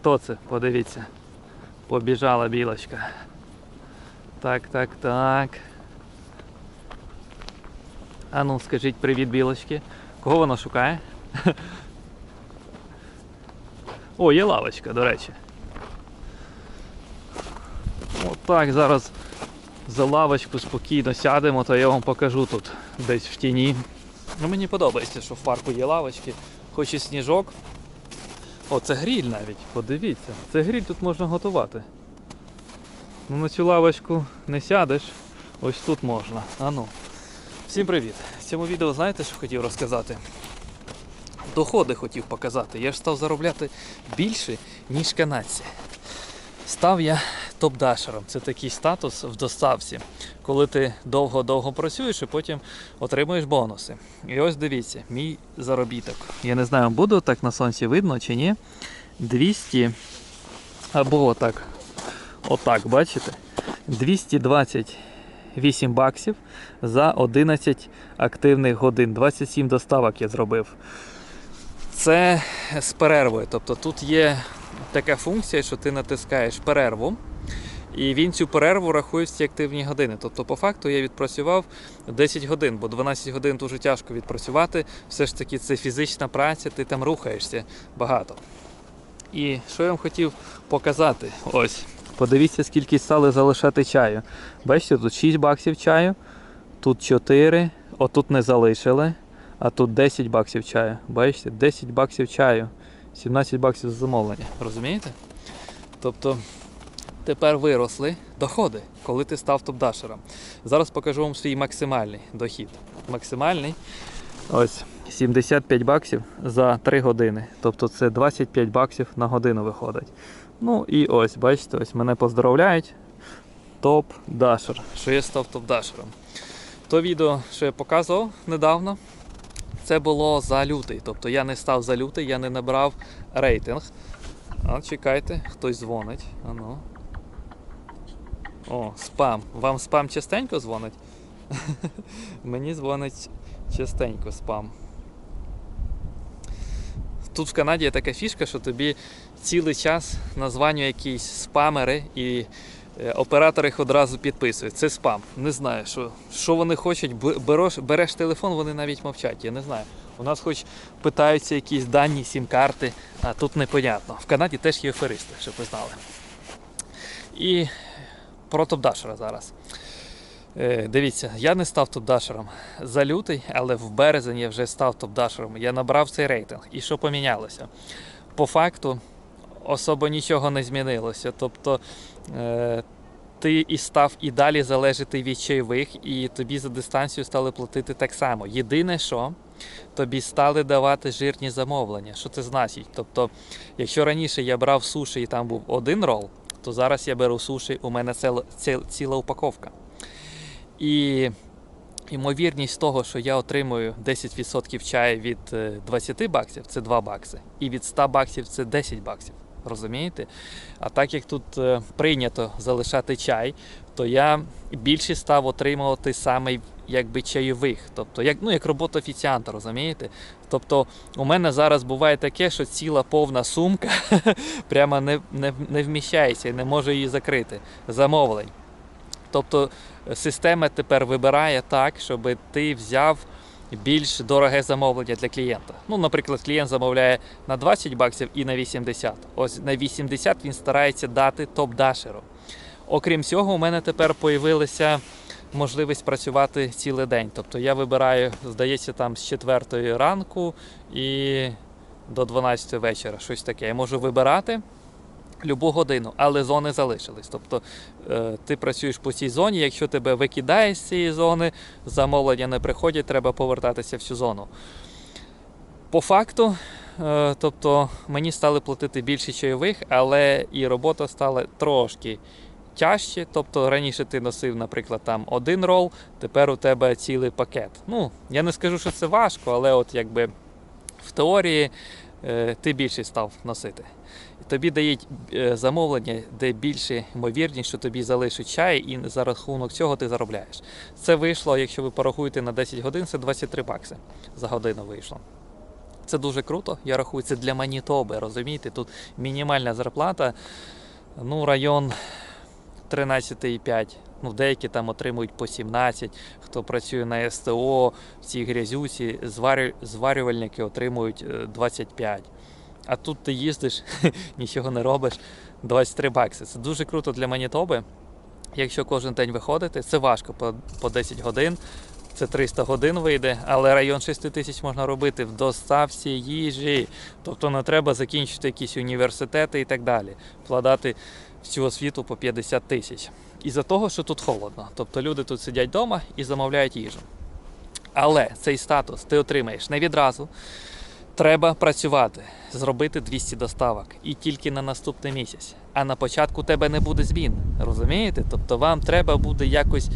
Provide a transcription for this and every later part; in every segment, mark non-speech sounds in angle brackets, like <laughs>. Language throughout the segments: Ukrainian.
хто це? Подивіться. Побіжала білочка. Так, так, так. А ну, скажіть привіт, білочки. Кого вона шукає? О, є лавочка, до речі. Отак, зараз за лавочку спокійно сядемо, то я вам покажу тут десь в тіні. Ну, мені подобається, що в парку є лавочки, хоч і сніжок. О, це гріль навіть, подивіться. Це гріль тут можна готувати. Ну на цю лавочку не сядеш, ось тут можна. А ну. Всім привіт! В цьому відео знаєте, що хотів розказати? Доходи хотів показати. Я ж став заробляти більше, ніж канадці. Став я топ-дашером. Це такий статус в доставці, коли ти довго-довго працюєш і потім отримуєш бонуси. І ось дивіться, мій заробіток. Я не знаю, буде так на сонці видно чи ні. 200 або отак. Отак, бачите? 228 баксів за 11 активних годин. 27 доставок я зробив. Це з перервою. Тобто тут є така функція, що ти натискаєш перерву, і він цю перерву рахує в ці активні години. Тобто, по факту я відпрацював 10 годин, бо 12 годин дуже тяжко відпрацювати. Все ж таки, це фізична праця, ти там рухаєшся багато. І що я вам хотів показати? Ось, подивіться, скільки стали залишати чаю. Бачите, тут 6 баксів чаю, тут 4, отут не залишили, а тут 10 баксів чаю. Бачите, 10 баксів чаю, 17 баксів за замовлення. Розумієте? Тобто тепер виросли доходи, коли ти став топ-дашером. Зараз покажу вам свій максимальний дохід. Максимальний ось 75 баксів за 3 години. Тобто це 25 баксів на годину виходить. Ну і ось, бачите, ось мене поздравляють. Топ-дашер, що я став топ-дашером. То відео, що я показував недавно, це було за лютий. Тобто я не став за лютий, я не набрав рейтинг. А чекайте, хтось дзвонить. Ану. О, спам. Вам спам частенько дзвонить? <laughs> Мені дзвонить частенько спам. Тут в Канаді є така фішка, що тобі цілий час названює якісь спамери і е, оператори їх одразу підписують. Це спам. Не знаю, що, що вони хочуть. Береш, береш телефон, вони навіть мовчать. Я не знаю. У нас хоч питаються якісь дані, сім-карти, а тут непонятно. В Канаді теж є аферисти, щоб ви знали. І про топ-дашера зараз. Е, Дивіться, я не став топ-дашером за лютий, але в березень я вже став топ-дашером. Я набрав цей рейтинг. І що помінялося? По факту особо нічого не змінилося. Тобто ти і став і далі залежати від чайових, і тобі за дистанцію стали платити так само. Єдине, що тобі стали давати жирні замовлення. Що це значить? Тобто, якщо раніше я брав суші і там був один рол, то зараз я беру суші, у мене ціла, ціла, упаковка. І ймовірність того, що я отримую 10% чаю від е, 20 баксів, це 2 бакси. І від 100 баксів це 10 баксів. Розумієте? А так як тут е, прийнято залишати чай, то я більше став отримувати саме якби чайових. Тобто, як, ну, як робота офіціанта, розумієте? Тобто, у мене зараз буває таке, що ціла повна сумка <laughs> прямо не, не, не вміщається і не може її закрити. Замовлень. Тобто система тепер вибирає так, щоб ти взяв більш дороге замовлення для клієнта. Ну, наприклад, клієнт замовляє на 20 баксів і на 80. Ось на 80 він старається дати топ-дашеру. Окрім цього, у мене тепер появилася можливість працювати цілий день. Тобто я вибираю, здається, там з 4 ранку і до 12 вечора. Щось таке. Я можу вибирати любу годину, але зони залишились. Тобто е, ти працюєш по цій зоні, якщо тебе викидає з цієї зони, замовлення не приходять, треба повертатися в цю зону. По факту, е, тобто мені стали платити більше чайових, але і робота стала трошки тяжче. Тобто раніше ти носив, наприклад, там один рол, тепер у тебе цілий пакет. Ну, я не скажу, що це важко, але от якби в теорії ти більше став носити. Тобі дають е, замовлення, де більше ймовірність, що тобі залишить чай, і за рахунок цього ти заробляєш. Це вийшло, якщо ви порахуєте на 10 годин, це 23 бакси за годину вийшло. Це дуже круто. Я рахую, це для Манітоби. Розумієте, тут мінімальна зарплата, ну, район 13,5. Ну, деякі там отримують по 17, хто працює на СТО, в цій грязюці, зварю, зварювальники отримують е, 25. А тут ти їздиш, <laughs> нічого не робиш, 23 бакси. Це дуже круто для Манітоби. Якщо кожен день виходити, це важко по, по 10 годин. Це 300 годин вийде, але район 6 тисяч можна робити в доставці їжі. Тобто не треба закінчити якісь університети і так далі. Вкладати в цю освіту по 50 тисяч. Із-за того, що тут холодно. Тобто люди тут сидять вдома і замовляють їжу. Але цей статус ти отримаєш не відразу. Треба працювати, зробити 200 доставок і тільки на наступний місяць. А на початку тебе не буде змін. Розумієте? Тобто вам треба буде якось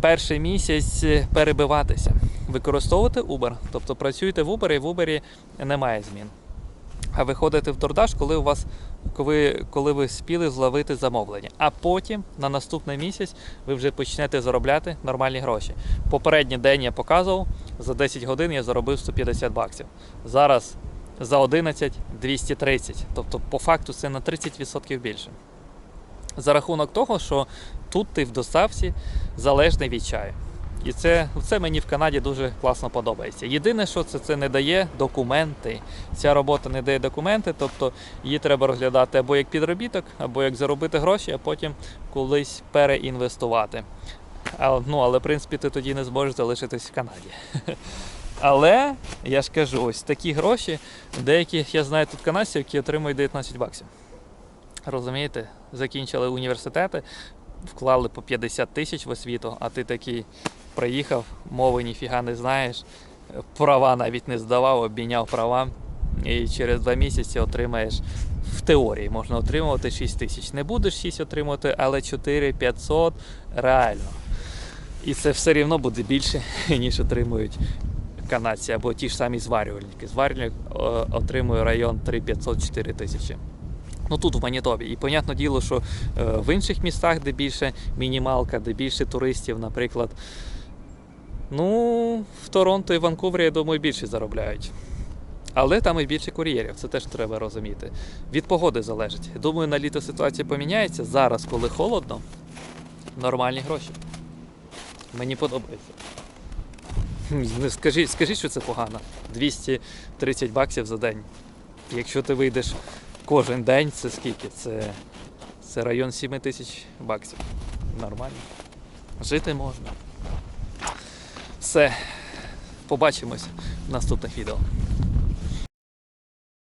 перший місяць перебиватися, використовувати Uber. Тобто працюєте в Uber і в Uber немає змін. А виходите в DoorDash, коли у вас коли, коли ви спіли зловити замовлення. А потім на наступний місяць ви вже почнете заробляти нормальні гроші. Попередній день я показував, за 10 годин я заробив 150 баксів. Зараз за 11 230. Тобто, по факту це на 30% більше. За рахунок того, що тут ти в доставці залежний від чаю. І це, це мені в Канаді дуже класно подобається. Єдине, що це, це не дає документи. Ця робота не дає документи, тобто її треба розглядати або як підробіток, або як заробити гроші, а потім колись переінвестувати. А, ну, але в принципі ти тоді не зможеш залишитись в Канаді. <laughs> Але я ж кажу, ось такі гроші, деякі я знаю тут канадців, які отримують 19 баксів. Розумієте, закінчили університети, вклали по 50 тисяч в освіту, а ти такий приїхав, мови ніфіга не знаєш, права навіть не здавав, обміняв права, і через два місяці отримаєш в теорії можна отримувати 6 тисяч. Не будеш 6 отримувати, але 4 500 реально. І це все рівно буде більше, <laughs> ніж отримують канадці або ті ж самі зварювальники. Зварювальник е, отримує район 3 500 4 тисячі. Ну тут в Манітобі. І понятне діло, що е, в інших містах, де більше мінімалка, де більше туристів, наприклад. Ну, в Торонто і Ванкувері, я думаю, більше заробляють. Але там і більше кур'єрів, це теж треба розуміти. Від погоди залежить. Думаю, на літо ситуація поміняється. Зараз, коли холодно, нормальні гроші. Мені подобається. Не Скажіть, скажіть, що це погано. 230 баксів за день. Якщо ти вийдеш кожен день, це скільки? Це, це район 7 тисяч баксів. Нормально. Жити можна. Все. Побачимось в наступних відео.